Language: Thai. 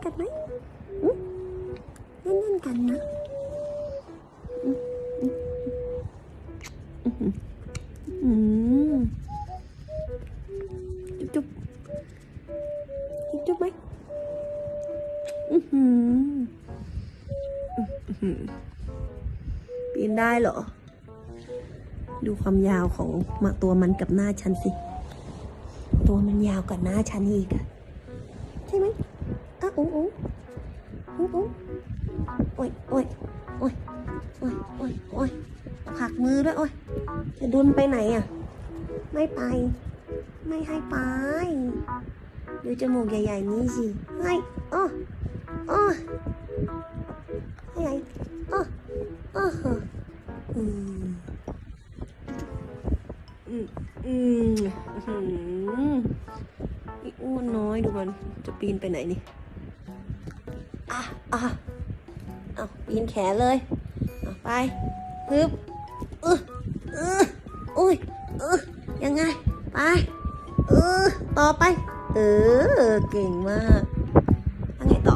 ๆกันไหมเล่นๆกันนะจุ๊บจุ๊บจุ๊บไหมปีนได้เหรอ ดูความยาวของมาตัวมันกับหน้าฉันสิ ตัวมันยาวกว่าหน้าฉันอีกอะใช่ไหม อุ้งอุ้งอุ้งอุ้งโอ้ยโอ้ยโอ้ยโอ้ยโอ้ยโอ้ยผักมือด้วยโอ้ยจะดุนไปไหนอะ ไม่ไป ไม่ให้ไปดูจมูกใหญ่ ๆ นี้สิให้อ้ออ้อให้ใหญ่อ้ออ้อืมอืมอืมอืมอ้วนน้อยดูมันจะปีนไปไหนนี่ อะอะเอาปีนแขนเลยเอาไปฮึบเออเอออุ้ยเออยังไง ไปเออต่อไป เออ เก่งมากยังไงต่อ